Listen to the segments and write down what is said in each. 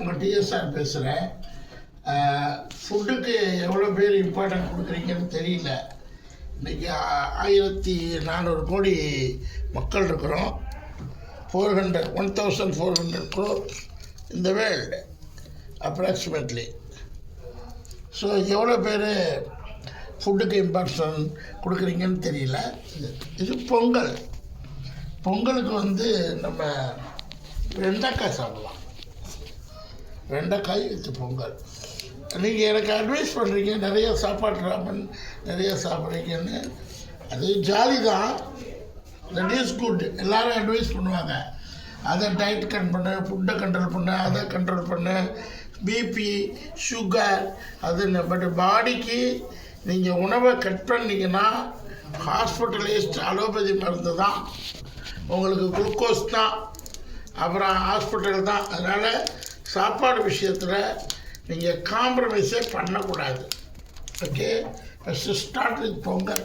உங்கள் டிஎஸ்ஆர் பேசுகிறேன் ஃபுட்டுக்கு எவ்வளோ பேர் இம்பார்ட்டன்ட் கொடுக்குறீங்கன்னு தெரியல. இன்றைக்கி ஆயிரத்தி நானூறு கோடி மக்கள் இருக்கிறோம். Four hundred one thousand four hundred crore இந்த வேர்ல்டு அப்ராக்சிமேட்லி ஸோ எவ்வளோ பேர் ஃபுட்டுக்கு இம்பார்ட்டன்ஸ் கொடுக்குறீங்கன்னு தெரியல. இது- இது பொங்கல். பொங்கலுக்கு வந்து நம்ம வெண்டைக்காய் சாப்பிடலாம். ரெண்டைக்காய் வச்சு பொங்கல். நீங்கள் எனக்கு அட்வைஸ் பண்ணுறீங்க நிறைய சாப்பாடு ராமன் நிறைய சாப்பிட்றீங்கன்னு. அது ஜாலி தான் தட் இஸ் குட் எல்லாரும் அட்வைஸ் பண்ணுவாங்க. அதை டயட் கன் பண்ணு ஃபுட்டை கண்ட்ரோல் பண்ணு அதை கண்ட்ரோல் பண்ணு. பிபி சுகர் அதுன்னு பட் பாடிக்கு நீங்கள் உணவை கட் பண்ணீங்கன்னா ஹாஸ்பிட்டலைஸ்ட் அலோபதி மருந்து தான். உங்களுக்கு குளுக்கோஸ் தான். அப்புறம் ஹாஸ்பிட்டல் தான். அதனால் சாப்பாடு விஷயத்தில் நீங்கள் காம்ப்ரமைஸே பண்ணக்கூடாது. Okay first start with pongal.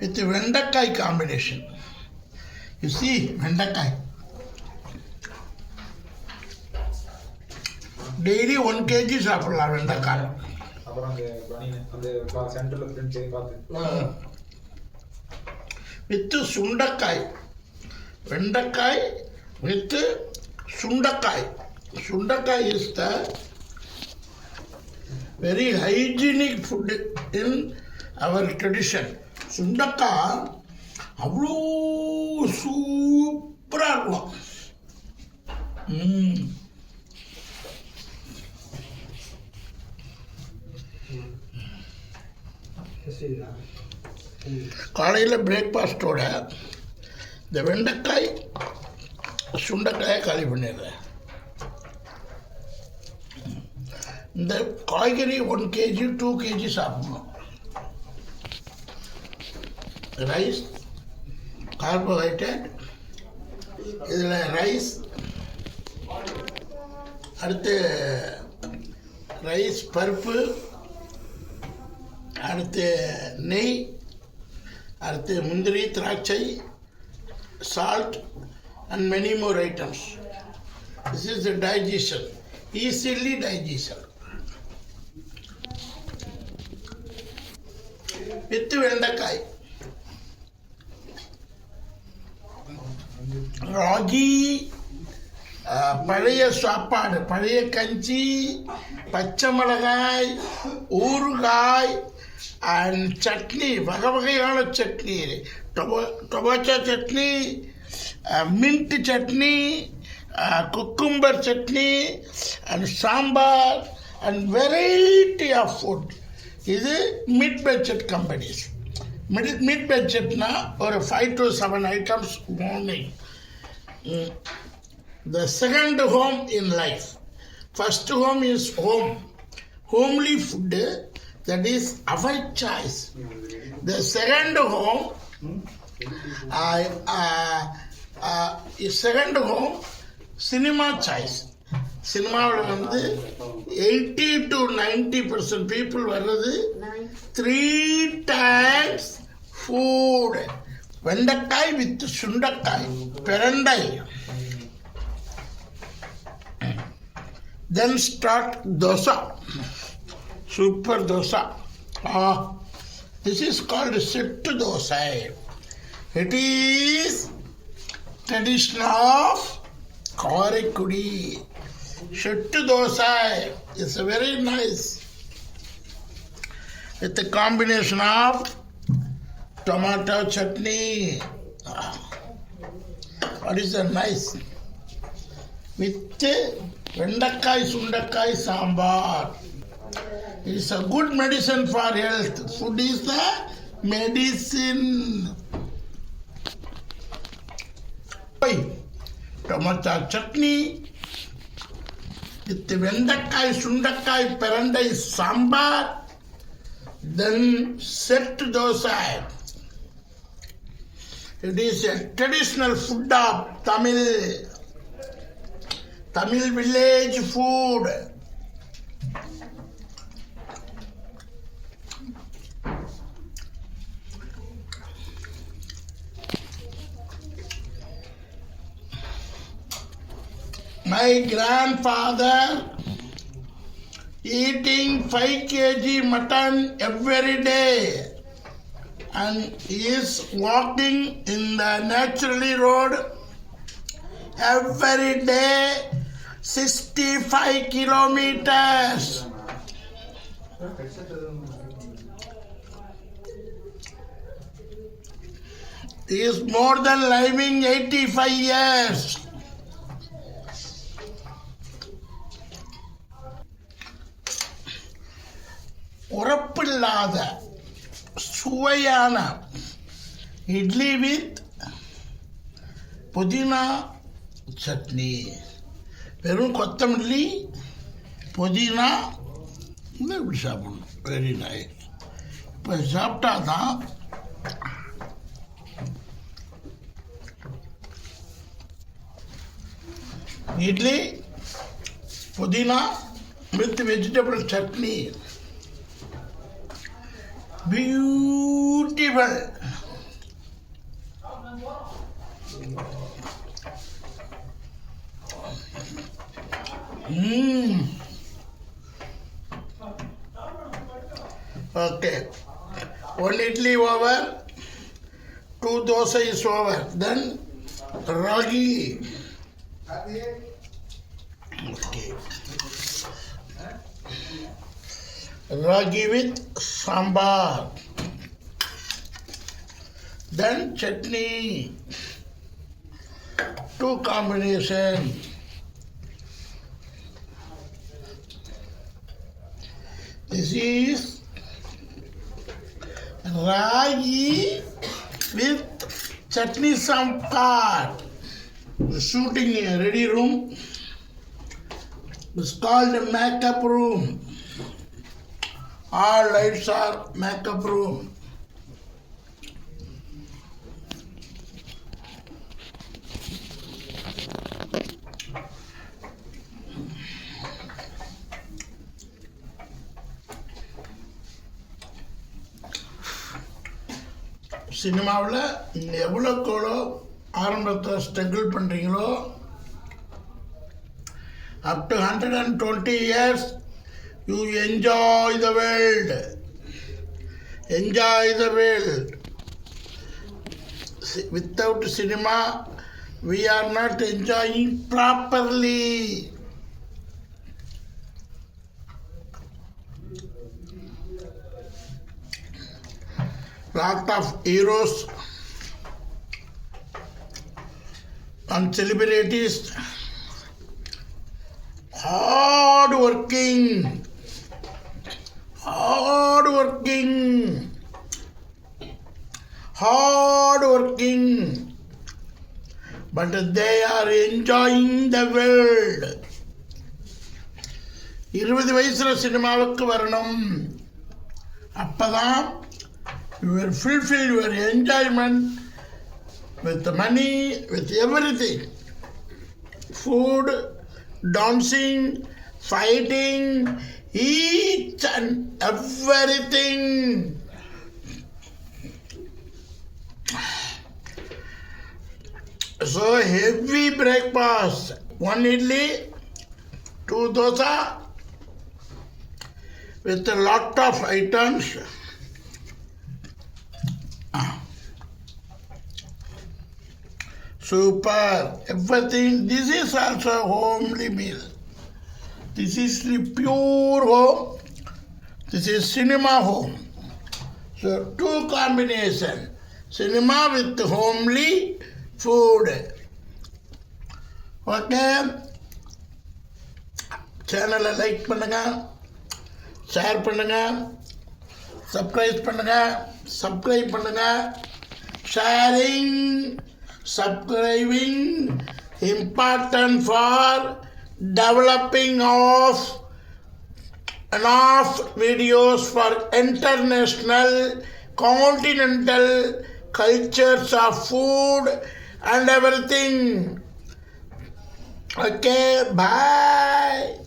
With வெண்டைக்காய் காம்பினேஷன் யூ சி வெண்டைக்காய். டெய்லி ஒன் கேஜி சாப்பிடலாம் வெண்டைக்காய். வித்து சுண்டைக்காய். வெண்டைக்காய் வித்து சுண்டைக்காய். சுண்டைக்காய் is the very hygienic food in our tradition சுண்டைக்காய் அவ்வளோ சூப்பராக இருக்கும். காலையில் பிரேக்ஃபாஸ்ட்டோட இந்த வெண்டைக்காய் சுண்டைக்காயை காலி பண்ணிடுறேன். இந்த காய்கறி ஒன் கேஜி டூ கேஜி சாப்பிடணும். ரைஸ் கார்போஹைட்ரேட் இதில் ரைஸ் அடுத்து ரைஸ் பருப்பு அடுத்து நெய் அடுத்து முந்திரி திராட்சை salt and many more items this is the digestion easily digestion with வெண்டைக்காய் ராகி அஹ், பழைய சாப்பாடு பழைய கஞ்சி பச்சை மிளகாய் ஊறுகாய் அண்ட் சட்னி வகை வகையான chutney டொபோ tomato chutney mint chutney cucumber chutney and sambar and variety of food இது mid budget companies mid mid பட்ஜெட்னா ஒரு five to seven items morning the second home in life. First home is home. Homely food, that is our choice. The second home, uh, uh, uh, is சினிமாவில் வந்து eighty to ninety percent people வர்றது three times food வெண்டைக்காய் with சுண்டைக்காய் பிரண்டை. Then start dosai. Super dosa. This is called Sittu Dosa. It is tradition of Karakudi. Shittu Dosa is very nice It's a combination of tomato chutney. Ah, what is a nice? With Vendakai Sundakai Sambar. It's a good medicine for health. Food is the medicine. Why? Tomato chutney. With the vendakai, sundakai, parandai, sambar, then set dosa. It is a traditional food of Tamil. Tamil village food. My grandfather eating 5 kg mutton every day and he is walking in the naturally road every day 65 kilometers. He is more than living 85 years உரப்பில்லாத சுவையான idli with புதினா சட்னி வெறும் கொத்தமல்லி புதினா இன்னும் இப்படி சாப்பிடணும் very nice இப்போ சாப்பிட்டா தான் இட்லி புதினா with vegetable chutney beautiful. Mm. Okay. One idli over, two dosa is over. Then ragi. Okay. Ragi with sambar. Then chutney. Two combination. This is ragi with chutney sambar. The shooting ready room. It's called makeup room. All lights are makeup room. சினிமாவில் எவ்வளோக்கோளோ எவ்வளோக்கெவ்வளோ ஆரம்பத்தில் struggle பண்ணுறீங்களோ up to hundred and twenty years you enjoy the world enjoy the world without cinema we are not enjoying properly lot of heroes and celebrities hard working Hard working hard working but they are enjoying the world இருபது வயசில் சினிமாவுக்கு வரணும் அப்போதான் your fulfil your enjoyment with money with everything food dancing fighting everything. So heavy breakfast, one idli, two dosa, with a lot of items. Super. Everything. This is also a homely meal. This is the pure home. This is cinema home. So two combination. Cinema with homely food. Okay சேனலை like பண்ணுங்க share பண்ணுங்க subscribe பண்ணுங்க subscribe பண்ணுங்க sharing subscribing important for developing of enough videos for international continental cultures of food and everything. Okay bye